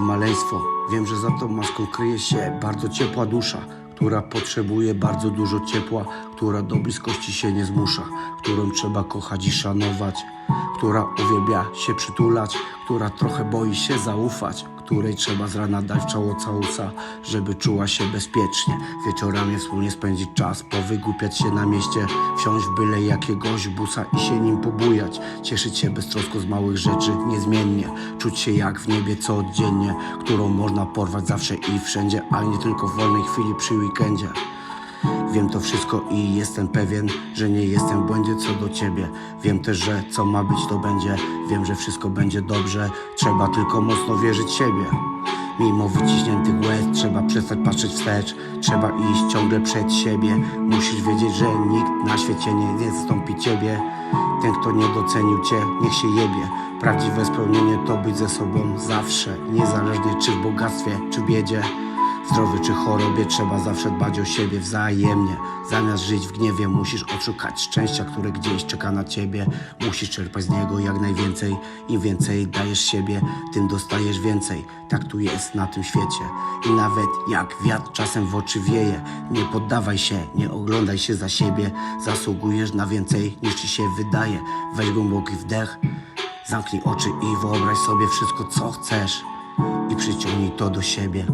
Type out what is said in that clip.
maleństwo. Wiem, że za tą maską kryje się bardzo ciepła dusza, która potrzebuje bardzo dużo ciepła, która do bliskości się nie zmusza, którą trzeba kochać i szanować, która uwielbia się przytulać, która trochę boi się zaufać, której trzeba z rana dać czoło całusa, żeby czuła się bezpiecznie. Wieczorami wspólnie spędzić czas, powygłupiać się na mieście, wsiąść w byle jakiegoś busa i się nim pobujać. Cieszyć się beztrosko z małych rzeczy, niezmiennie. Czuć się jak w niebie codziennie, którą można porwać zawsze i wszędzie, ale nie tylko w wolnej chwili przy weekendzie. Wiem to wszystko i jestem pewien, że nie jestem w błędzie co do ciebie. Wiem też, że co ma być to będzie. Wiem, że wszystko będzie dobrze. Trzeba tylko mocno wierzyć siebie. Mimo wyciśniętych łez przestać patrzeć wstecz. Trzeba iść ciągle przed siebie. Musisz wiedzieć, że nikt na świecie nie, zastąpi ciebie. Ten, kto nie docenił cię, niech się jebie. Prawdziwe spełnienie to być ze sobą zawsze. Niezależnie czy w bogactwie, czy w biedzie. W zdrowiu czy chorobie trzeba zawsze dbać o siebie wzajemnie. Zamiast żyć w gniewie, musisz odszukać szczęścia, które gdzieś czeka na ciebie. Musisz czerpać z niego jak najwięcej. Im więcej dajesz siebie, tym dostajesz więcej. Tak tu jest na tym świecie. I nawet jak wiatr czasem w oczy wieje, nie poddawaj się, nie oglądaj się za siebie. Zasługujesz na więcej niż ci się wydaje. Weź głęboki wdech, zamknij oczy i wyobraź sobie wszystko, co chcesz. I przyciągnij to do siebie.